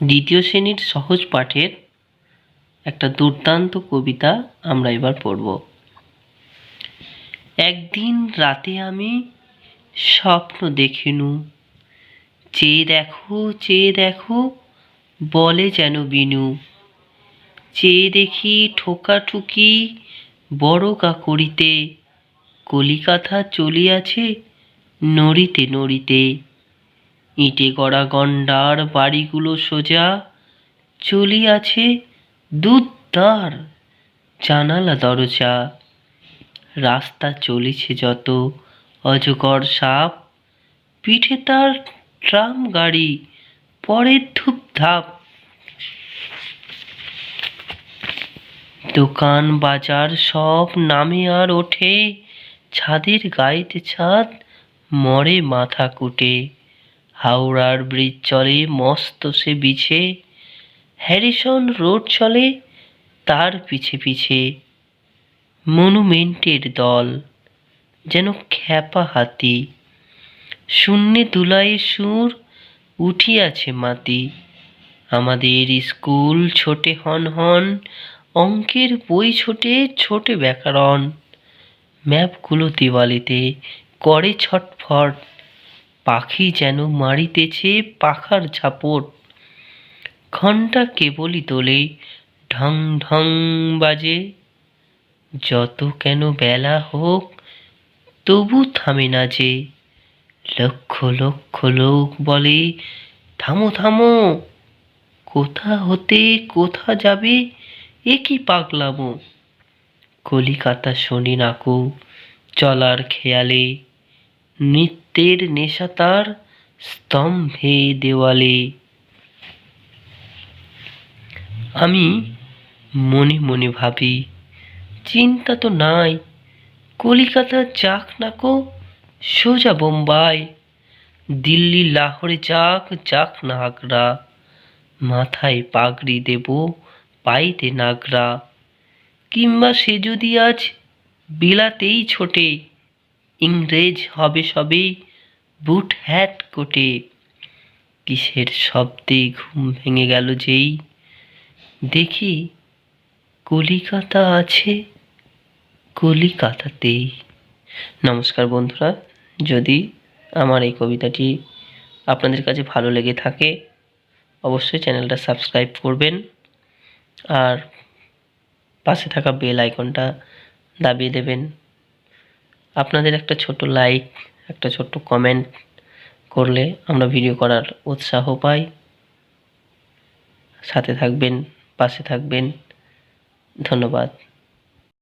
দ্বিতীয় শ্রেণির সহজ পাঠের একটা দুর্দান্ত কবিতা আমরা এবার পড়ব। একদিন রাতে আমি স্বপ্ন দেখিনু চেয়ে দেখো চেয়ে দেখো, বলে যেন বিনু। চেয়ে দেখি ঠোকাঠুকি বড় কাকরিতে কলিকাতা চলিয়াছে নড়িতে নড়িতে। ইটে গড়া গন্ডার বাড়িগুলো সোজা চলিয়াছে দুদ্দার জানালা দরজা। রাস্তা চলেছে যত অজগর সাপ, পিঠে তার ট্রাম গাড়ি, পরে ধূপ ধাপ দোকান বাজার সব নামে আর ওঠে, ছাদের গায়েতে ছাদ, মরে মাথা কুটে। হাওড়ার ব্রিজ চলে, মস্ত সে বিছে। হ্যারিসন রোড চলে, তার পিছে পিছে। মনুমেন্টের দল, যেন খ্যাপা হাতি। শূন্যে দুলাইয়ের সুর উঠিয়াছে মাতি আমাদের স্কুল ছোটে হন হন, অঙ্কের বই ছোটে ছোটে ব্যাকরণ। ম্যাপগুলো দিওয়ালিতে করে ছটফট। পাখি যেন মারিতেছে পাখার ঝাপট। ঘণ্টা কেবলই তোলে, ঢং ঢং বাজে। যত কেন বেলা হোক, তবু থামে না যে। লক্ষ লক্ষ লোক বলে, থামো থামো, কোথা হতে, কোথা যাবে, এ কি পাগলামো? কলিকাতা শনি নাকু চলার খেয়ালে নৃত্যের নেশা তার স্তম্ভে দেওয়ালে। আমি মনে মনে ভাবি, চিন্তা তো নাই, কলিকাতা যাক নাকো সোজা বোম্বাই, দিল্লি, লাহোরে যাক যাক না আগ্রা, মাথায় পাগড়ি দেব পাইতে নাগরা, কিংবা সে যদি আজ বিলাতেই ছোটে ইংরেজ হবে সবে বুট হ্যাট কোটে। কিসের শব্দে ঘুম ভেঙে গেল যেই। দেখি কলিকাতা আছে কলিকাতাতেই নমস্কার বন্ধুরা, যদি আমার এই কবিতাটি আপনাদের কাছে ভালো লেগে থাকে, অবশ্যই চ্যানেলটা সাবস্ক্রাইব করবেন। আর পাশে থাকা বেল আইকনটা দাবিয়ে দেবেন। আপনাদের একটা ছোট লাইক একটা ছোট্ট কমেন্ট করলে আমরা ভিডিও করার উৎসাহ পাই। সাথে থাকবেন, পাশে থাকবেন। ধন্যবাদ।